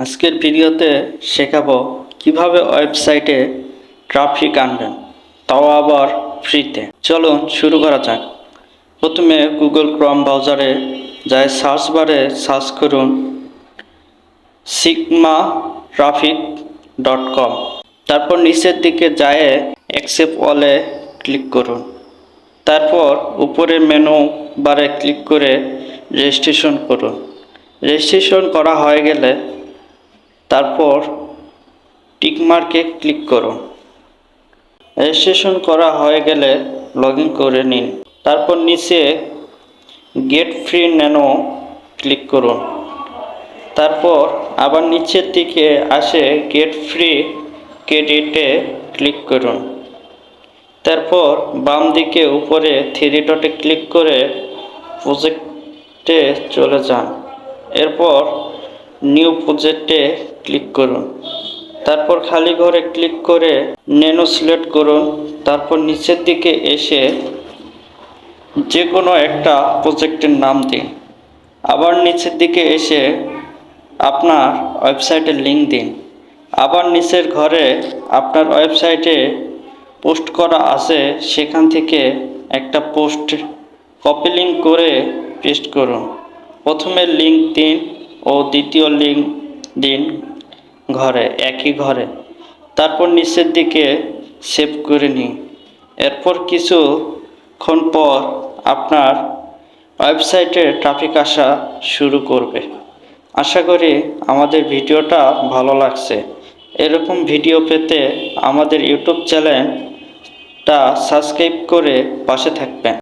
আজকের ভিডিওতে শেখাবো কীভাবে ওয়েবসাইটে ট্রাফিক আনবেন, তাও আবার ফ্রিতে। চলুন শুরু করা যাক। প্রথমে গুগল ক্রম ব্রাউজারে যায় সার্চ বারে সার্চ করুন সিগমা ট্রাফিক ডট কম তারপর নিচের দিকে যায় অ্যাকসেপ্ট অলে ক্লিক করুন। তারপর উপরের মেনু বারে ক্লিক করে রেজিস্ট্রেশন করুন। রেজিস্ট্রেশন করা হয়ে গেলে তারপর টিকমার্কে ক্লিক করুন রেজিস্ট্রেশন করা হয়ে গেলে লগ করে নিন। তারপর নিচে গেট ফ্রি ন্যানো ক্লিক করুন। তারপর আবার নিচের দিকে আসে গেট ফ্রি ক্রেডিটে ক্লিক করুন। তারপর বাম দিকে উপরে থ্রি ডটে ক্লিক করে প্রজেক্টে চলে যান। এরপর নিউ প্রজেক্টে ক্লিক করুন। তারপর খালি ঘরে ক্লিক করে নেনো সিলেক্ট করুন। তারপর নিচের দিকে এসে যে কোনো একটা প্রজেক্টের নাম দিন। আবার নিচের দিকে এসে আপনার ওয়েবসাইটের লিঙ্ক দিন। আবার নিচের ঘরে আপনার ওয়েবসাইটে পোস্ট করা আছে, সেখান থেকে একটা পোস্ট কপি লিঙ্ক করে পেস্ট করুন। প্রথমে লিঙ্ক দিন ও দ্বিতীয় লিঙ্ক দিন ঘরে, একই ঘরে। তারপর নিচের দিকে সেভ করে নিন। এরপর কিছুক্ষণ পর আপনার ওয়েবসাইটে ট্রাফিক আসা শুরু করবে। আশা করি আমাদের ভিডিওটা ভালো লাগছে। এরকম ভিডিও পেতে আমাদের ইউটিউব চ্যানেলটা সাবস্ক্রাইব করে পাশে থাকবেন।